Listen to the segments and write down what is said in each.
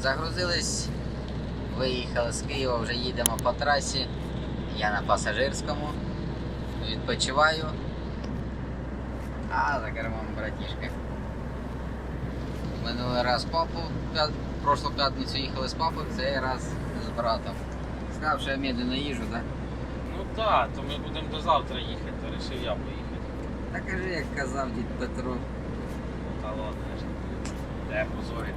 Загрузились, виїхали з Києва, вже їдемо по трасі. Я на пасажирському. Відпочиваю. А за кермом братішка. Минулий раз папу, прошлу п'ятницю їхали з папою, цей раз з братом. Сказав, що я медленно їжу, так? Ну так, то ми будемо до завтра їхати, то вирішив я поїхати. Та кажи, як казав дід Петро. Та ладно, не позорити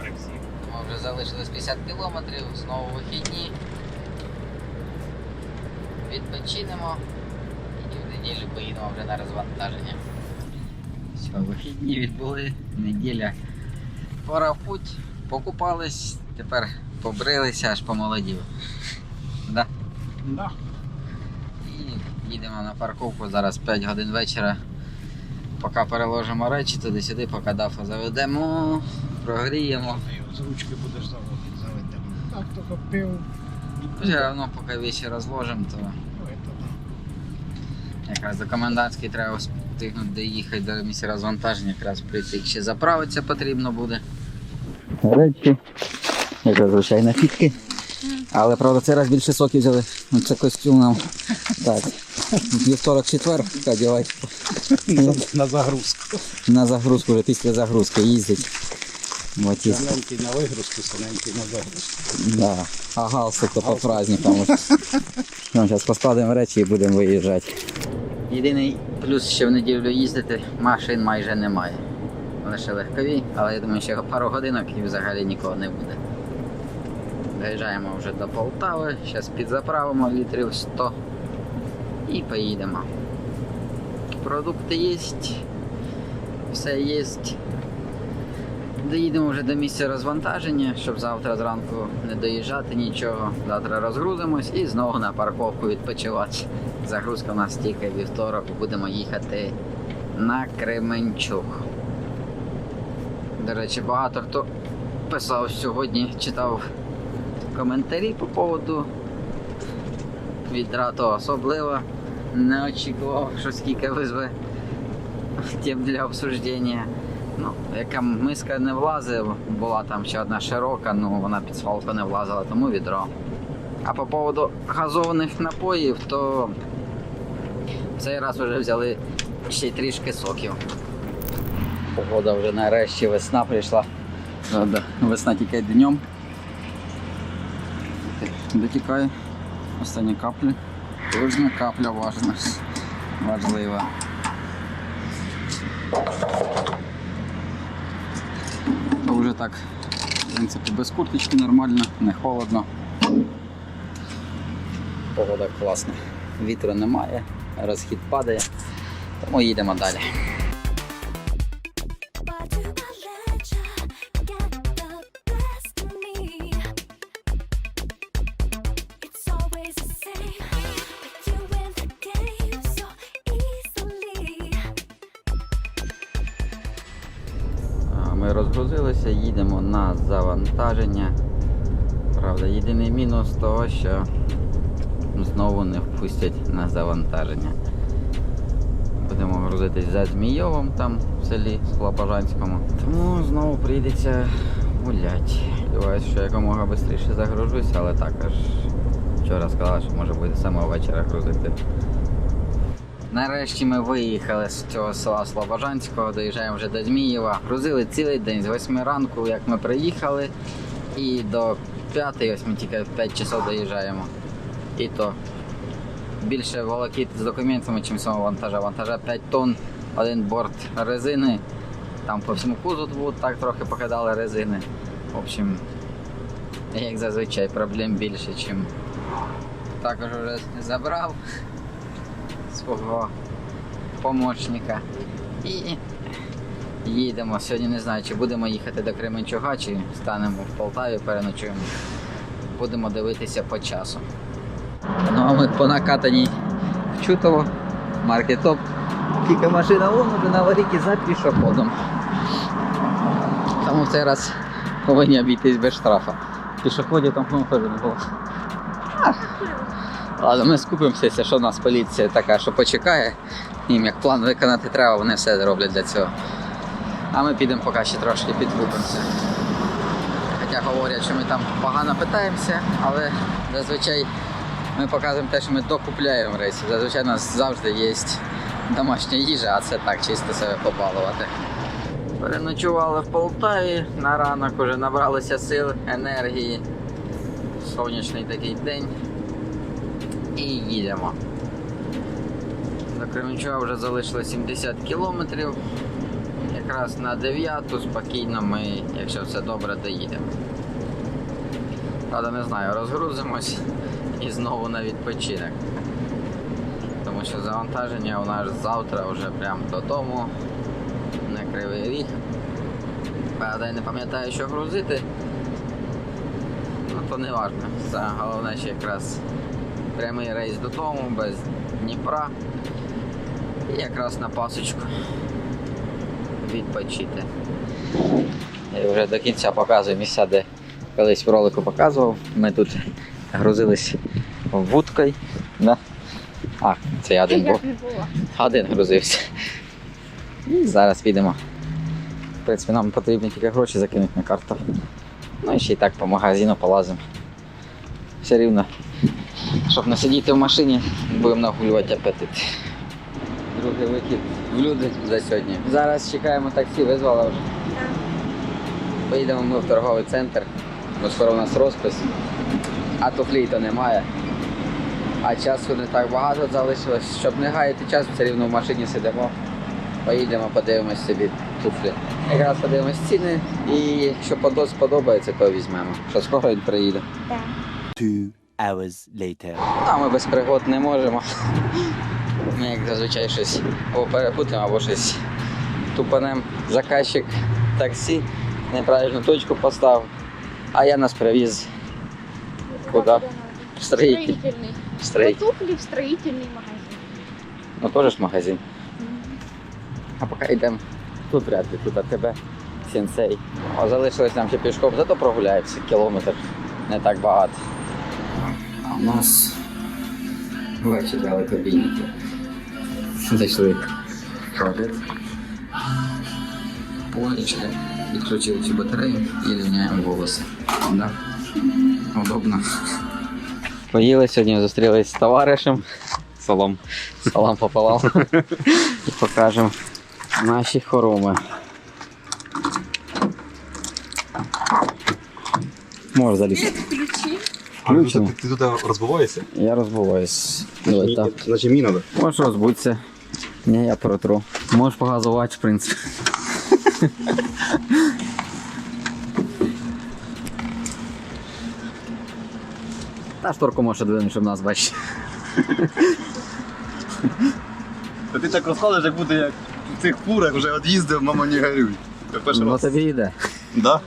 при всіх. Ми вже залишилось 50 кілометрів, знову вихідні. Відпочинемо і в неділю поїдемо вже на розвантаження. Все, вихідні відбули, неділя. Пора в путь, покупались, тепер побрилися, аж помолодів. Да? Да. І їдемо на парковку, зараз 5 годин вечора. Поки переложимо речі туди-сюди, поки дафа заведемо, прогріємо. З ручки будеш заводити, заведемо. Так, тільки пив. Все одно, поки вещи розложимо, то Ну, это да. якраз до комендантської треба встигнути доїхати до місця розвантаження, якраз прийти ще заправитися потрібно буде. Речі, як зазвичай напітки. Але правда цей раз більше соків взяли. Ну, Це костюм нам. Так. Вівторок четвер, одягати На загрузку. на загрузку вже після загрузки їздить. От і на вигрузку, синенький на загрузку. Да. А галстук то по праздникам. Ну, зараз поскладемо речі і будемо виїжджати. Єдиний плюс ще в неділю їздити, машин майже немає. Лише легкові, але я думаю, ще пару годинок і взагалі нікого не буде. Доїжджаємо вже до Полтави, зараз підзаправимо літрів 100 і поїдемо. Продукти є, все є. Доїдемо вже до місця розвантаження, щоб завтра зранку не доїжджати нічого. Завтра розгрузимось і знову на парковку відпочивати. Загрузка у нас тільки вівторок, будемо їхати на Кременчук. До речі, багато хто писав сьогодні, читав коментарі по поводу відрату особливо. Не очікував, що скільки визве тем для обсуждення. Ну, яка миска не влазить, була там ще одна широка, ну вона під свалку не влазила, тому відро. А по поводу газованих напоїв, то в цей раз вже взяли ще й трішки соків. Погода вже нарешті весна прийшла. Весна тільки днем. Дотікає останні каплі. Кожна капля важна. важлива. Вже так, в принципі, без курточки нормально, не холодно. Погода класна. Вітру немає, розхід падає, тому їдемо далі. Розгрузилися, їдемо на завантаження. Правда, єдиний мінус того, що знову не впустять на завантаження. Будемо грузитись за Змійовом там в селі Слобожанському. Тому знову прийдеться гуляти. Сподіваюсь, що якомога швидше загружусь, але також вчора сказала, що може буде самого вечора грузити. Нарешті ми виїхали з цього села Слобожанського, доїжджаємо вже до Змієва. Грузили цілий день з 8 ранку, як ми приїхали, і до 5, ось ми тільки в 5 часов доїжджаємо. І то більше волокіт з документами, чим самого вантажа. Вантажа 5 тонн, один борт резини. Там по всьому кузову так трохи покидали резини. В общем, як зазвичай, проблем більше, чим також вже забрав свого помічника. І їдемо. Сьогодні не знаю, чи будемо їхати до Кременчуга, чи станемо в Полтаві, переночуємо. Будемо дивитися по часу. Ну а ми по накатаній в Чутово, маркетоп. Тільки машина уже на аварійці за пішоходом. Тому в цей раз повинні обійтись без штрафа. Пішоходів там ну, теж не було. Ладно, ми скупимося, що в нас поліція така, що почекає. Їм як план виконати треба, вони все зроблять для цього. А ми підемо поки ще трошки підкупимося. Хоча говорять, що ми там погано питаємося, але зазвичай ми показуємо те, що ми докупляємо рейси. Зазвичай у нас завжди є домашня їжа, а це так, чисто себе побалувати. Переночували в Полтаві, на ранок уже набралися сил, енергії. Сонячний такий день. І їдемо. До Кременчуга вже залишилось 70 кілометрів. Якраз на 9 спокійно ми, якщо все добре, доїдемо. Правда, не знаю, розгрузимось і знову на відпочинок. Тому що завантаження у нас завтра вже прямо додому на Кривий Ріг. Правда, я не пам'ятаю, що грузити. Ну то не. Це головне, що якраз прямий рейс додому, без Дніпра. І якраз на пасочку відпочити. Я вже до кінця показую місця, де колись в ролику показував. Ми тут грузились вудкою. Да? А, це я один був. Один грузився. І зараз підемо. В принципі, нам потрібні тільки гроші закинути на карту. Ну і ще й так по магазину полазимо. Все рівно, щоб не сидіти в машині, будемо нагулювати апетит. Другий вихід в люди за сьогодні. Зараз чекаємо таксі, визвала вже. Поїдемо ми в торговий центр, бо скоро у нас розпис, а туфлі то немає. А часу не так багато залишилось. Щоб не гаяти час, все рівно в машині сидимо. Поїдемо, подивимось собі туфлі. Якраз подивимось ціни і якщо подо- сподобається, то візьмемо. Що скоро він приїде. Two hours later. А ми без пригод не можемо. Ми як зазвичай щось або перепутаємо, або щось тупанем. Заказчик таксі, неправильну точку поставив, а я нас привіз куди? В строїтель. Строительный. В строїтель. Туфли в строительный магазин. Ну теж ж магазин. А поки йдемо тут вряд ли, тут тебе сенсей. А залишилось нам ще пішком, зато прогуляємося кілометр. Не так багато. А у нас вечір далекобійники. Зайшли в обід. Полічки. Відключили цю батарею і рівняємо волоси. Да. Удобно. Поїли сьогодні, зустрілись з товаришем. Салом. Салам пополам. І покажемо наші хороми. Можеш залізти. Ключи. Включено. Ти тут розбиваєшся? Я розбуваюсь. Давай так. Значить мені треба. Можеш розбутися. Ні, я протру. Можеш погазувати, в принципі. Та шторку можеш одвинути, щоб нас бачити. Та ти так розказуєш, як буде як в цих фурах вже від'їздив, мама не горюй. Це перший Ну раз. тобі йде. Да?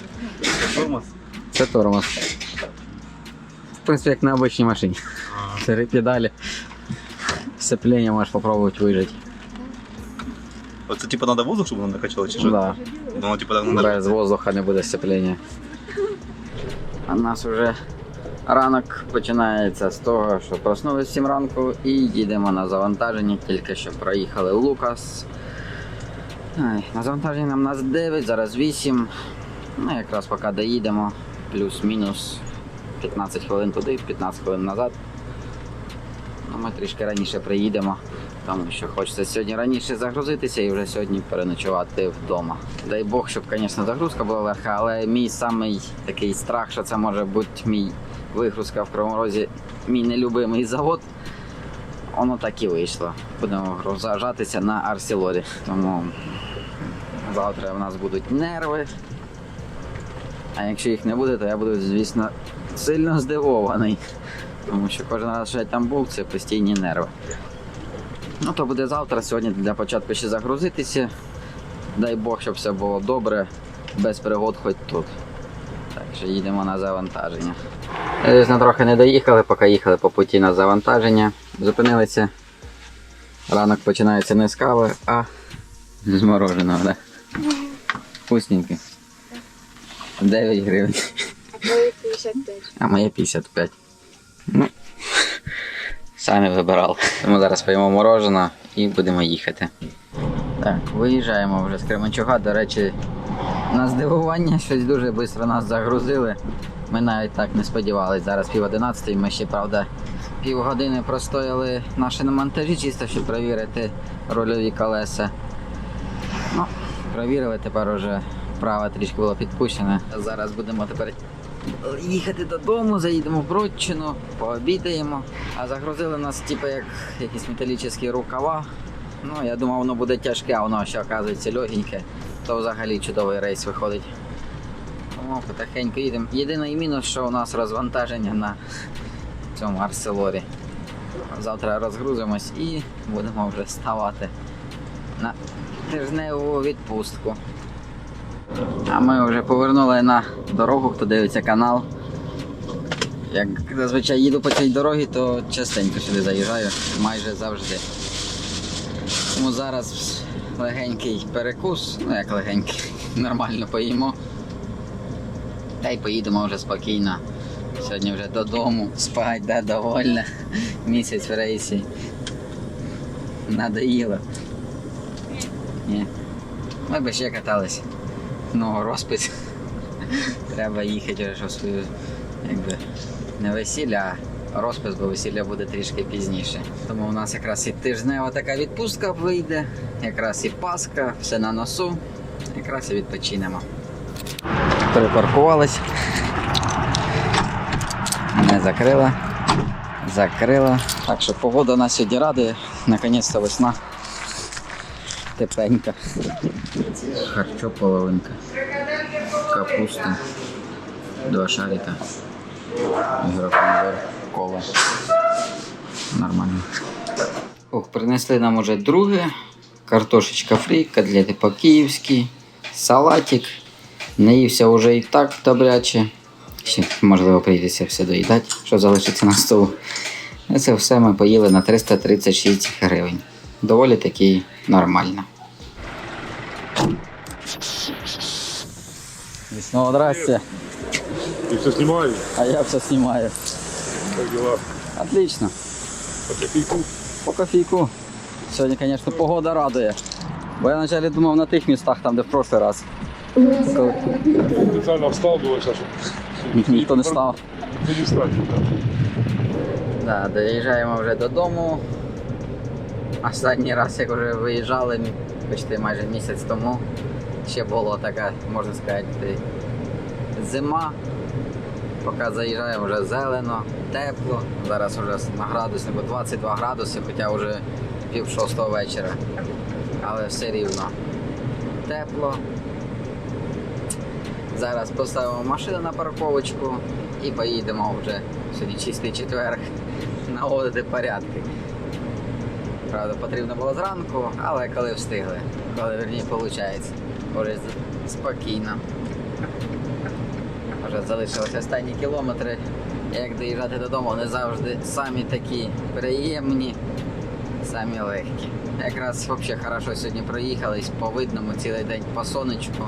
Тормоз. Це тормоз. Принципі, як на обичній машині. Три педалі. Сцеплення можеш попробувати вижити. Оце типу треба воздух, щоб воно накачало, чи що? Да. Воно типу так не Без воздуха не буде сцеплення. А в нас вже ранок починається з того, що проснулися 7 ранку і їдемо на завантаження. Тільки що проїхали Лукас. Ай, на завантаженні нам нас 9, зараз 8. Ну, якраз поки доїдемо, плюс-мінус 15 хвилин туди, 15 хвилин назад. Ну, ми трішки раніше приїдемо, тому що хочеться сьогодні раніше загрузитися і вже сьогодні переночувати вдома. Дай Бог, щоб, звісно, загрузка була легка, але мій самий такий страх, що це може бути мій вигрузка в Кривому мій нелюбимий завод. Воно так і вийшло. Будемо розжатися на Арсілорі. Тому завтра в нас будуть нерви. А якщо їх не буде, то я буду, звісно, сильно здивований. Тому що кожен раз, що я там був, це постійні нерви. Ну, то буде завтра, сьогодні для початку ще загрузитися. Дай Бог, щоб все було добре, без пригод хоч тут. Так що їдемо на завантаження. Звісно, трохи не доїхали, поки їхали по путі на завантаження. Зупинилися. Ранок починається не з кави, а з мороженого, да? Вкусненький. 9 гривень. Твои 55. А моє 55. Ну, самі вибирали. Тому зараз поїмо мороженое і будемо їхати. Так, виїжджаємо вже з Кременчуга. До речі, На здивування щось дуже швидко нас загрузили. Ми навіть так не сподівалися. Зараз пів одинадцятої. Ми ще, правда, півгодини простояли наші на монтажі, чисто щоб перевірити рульові колеса. Ну, провірили, тепер уже право трішки було підпущене. Зараз будемо тепер їхати додому, заїдемо в Бродчину, пообідаємо. А загрузили нас, типу, як якісь металічні рукава. Ну, я думав, воно буде тяжке, а воно ще оказується легеньке. То взагалі чудовий рейс виходить. Тому потихеньку їдемо. Єдиний мінус, що у нас розвантаження на цьому арселорі. Завтра розгрузимось і будемо вже ставати на тижневу відпустку. А ми вже повернули на дорогу, хто дивиться канал. Як зазвичай їду по цій дорозі, то частенько сюди заїжджаю, майже завжди. Тому зараз легенький перекус, ну як легенький, нормально поїмо. Та й поїдемо вже спокійно. Сьогодні вже додому, спать, да, довольна. Місяць в рейсі. Надоїло. Ні. Ми би ще катались. Ну, розпис. Треба їхати в свою, якби, не весілля, а розпис, бо весілля буде трішки пізніше. Тому у нас якраз і тижнева така відпустка вийде, якраз і Пасха, все на носу, якраз і відпочинемо. Припаркувались. Не закрила. Закрила. Так що погода нас сьогодні радує. Наконець-то весна. Тепленька. Харчо половинка. Капуста. Два шарика. Ігропомідор. Кола. Нормально. Ох, принесли нам уже друге. Картошечка фрі, котлети по-київськи, салатик. Наївся вже і так добряче. Ще, можливо, прийдеться все доїдати, що залишиться на столу. І це все ми поїли на 336 гривень Доволі таки нормально. Снова здрасте. Ты все снимаешь? А я все снимаю. Как дела? Отлично. По кофейку? По кофейку. Сьогодні, звісно, погода радує. Бо я вначале думав на тих містах, там, де в прошлый раз. Коли Специально встал, думаю, сейчас. ніхто не став. Ты не встать. Да, доїжджаємо вже додому. Останній раз, як вже виїжджали, почти майже місяць тому, ще була така, можна сказати, зима. Поки заїжджаємо вже зелено, тепло. Зараз вже на градуснику 22 градуси, хоча вже пів шостого вечора. Але все рівно тепло. Зараз поставимо машину на парковочку і поїдемо вже сьогодні чистий четверг наводити порядки. Правда, потрібно було зранку, але коли встигли, коли верні виходить, вже спокійно. Вже залишилися останні кілометри. Як доїжджати додому, не завжди самі такі приємні, самі легкі. Якраз взагалі хорошо сьогодні проїхались по видному цілий день по сонечку.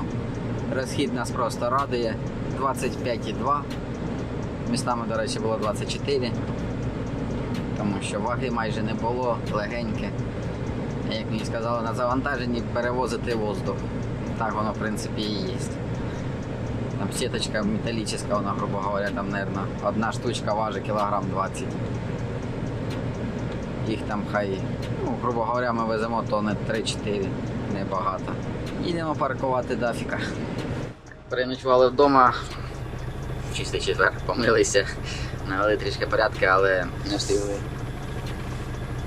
Розхід нас просто радує. 25,2. Містами, до речі, було 24. Тому що ваги майже не було, легеньке. Як мені сказали, на завантаженні перевозити воздух. Так воно, в принципі, і є. Там сіточка металічна, вона, грубо говоря, там, мабуть, одна штучка важить кілограм 20. Їх там хай, ну, грубо говоря, ми веземо тонни 3-4, небагато. Їдемо паркувати дафіка. Переночували вдома. Чистий четвер, помилися, навели трішки порядки, але не встигли.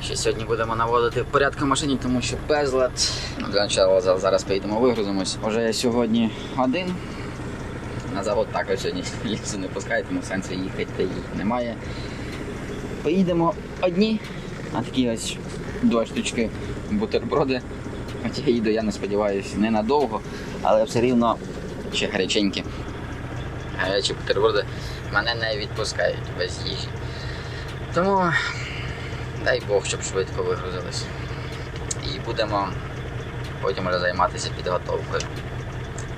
Ще сьогодні будемо наводити порядок в машині, тому що безлад. Ну, для начала зараз поїдемо вигрузимось. Уже я сьогодні один. На завод також сьогодні лісу не пускають, тому сенсу їхати їх немає. Поїдемо одні, а такі ось два штучки бутерброди. Хоча їду, я не сподіваюся, ненадовго, але все рівно ще гаряченькі. Гарячі бутерброди мене не відпускають без їжі. Тому дай Бог, щоб швидко вигрузились. І будемо потім займатися підготовкою.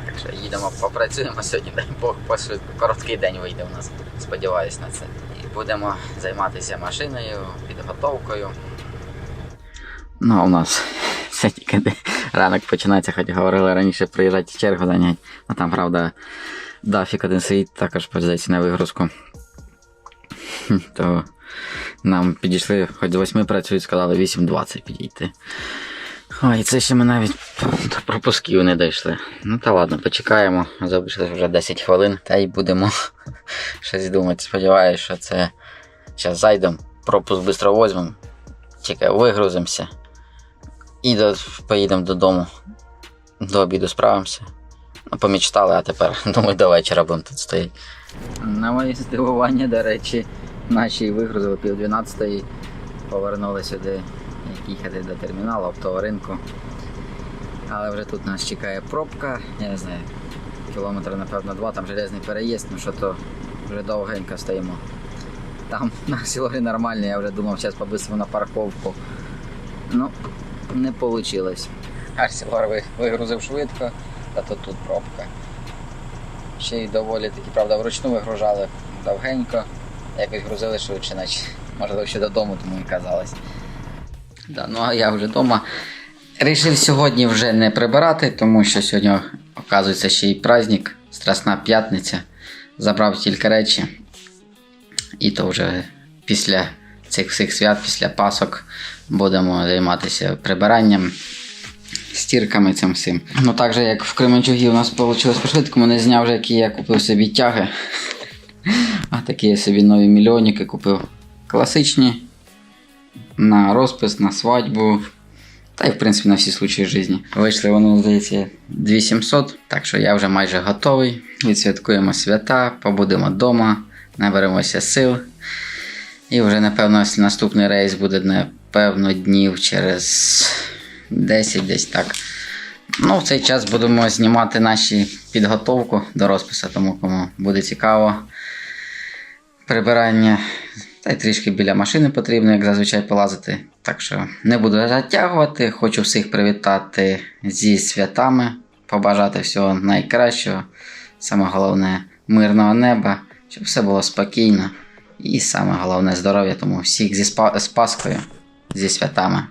Так що їдемо, попрацюємо сьогодні, дай Бог, пошвидко. Короткий день вийде у нас. Сподіваюсь на це. І будемо займатися машиною, підготовкою. Ну, а у нас Все тільки ранок починається, хоч говорили раніше приїжджати чергу зайняти. Ну там, правда, дафік один стоїть також позиції на вигрузку. То нам підійшли, хоч з 8 працюють, сказали 8.20 підійти. Ой, це ще ми навіть до пропусків не дійшли. Ну та ладно, почекаємо. Залишилось вже 10 хвилин, та й будемо щось думати. Сподіваюсь, що це. Зараз зайдемо, пропуск швидко візьмемо, тільки вигрузимося і до... поїдемо додому. До обіду справимося. Помічтали, а тепер, думаю, до вечора будемо тут стояти. На моє здивування, до речі, наші вигрузили пів 12 повернули сюди, як їхати до терміналу, оптового ринку. Але вже тут нас чекає пробка, я не знаю, кілометр, напевно, два, там железний переїзд, ну що то вже довгенько стоїмо. Там на сілорі нормально, я вже думав, зараз побисимо на парковку. Ну, не вийшло. Арсілор вигрузив швидко, та то тут пробка. Ще й доволі таки, правда, вручну вигружали довгенько. Якось грузили швидше, наче можливо ще додому, тому і казалось. Да, ну а я вже вдома. Рішив сьогодні вже не прибирати, тому що сьогодні, оказується, ще й праздник, Страсна п'ятниця. Забрав тільки речі. І то вже після цих всіх свят, після Пасок, будемо займатися прибиранням, стірками цим всім. Ну так же, як в Кременчугі у нас вийшло по-швидкому, не зняв вже, які я купив собі тяги. А такі я собі нові мільйоніки купив. Класичні. На розпис, на свадьбу. Та й в принципі на всі случаї житті. Вийшли вони, здається, 2700, так що я вже майже готовий. Відсвяткуємо свята, побудемо вдома, наберемося сил. І вже, напевно, наступний рейс буде, напевно, днів через 10 десь так. Ну, в цей час будемо знімати наші підготовку до розпису, тому кому буде цікаво. Прибирання. Та й трішки біля машини потрібно, як зазвичай, полазити. Так що не буду затягувати. Хочу всіх привітати зі святами, побажати всього найкращого. Саме головне мирного неба, щоб все було спокійно. І саме головне здоров'я. Тому всіх зі спа- з Паскою, зі святами.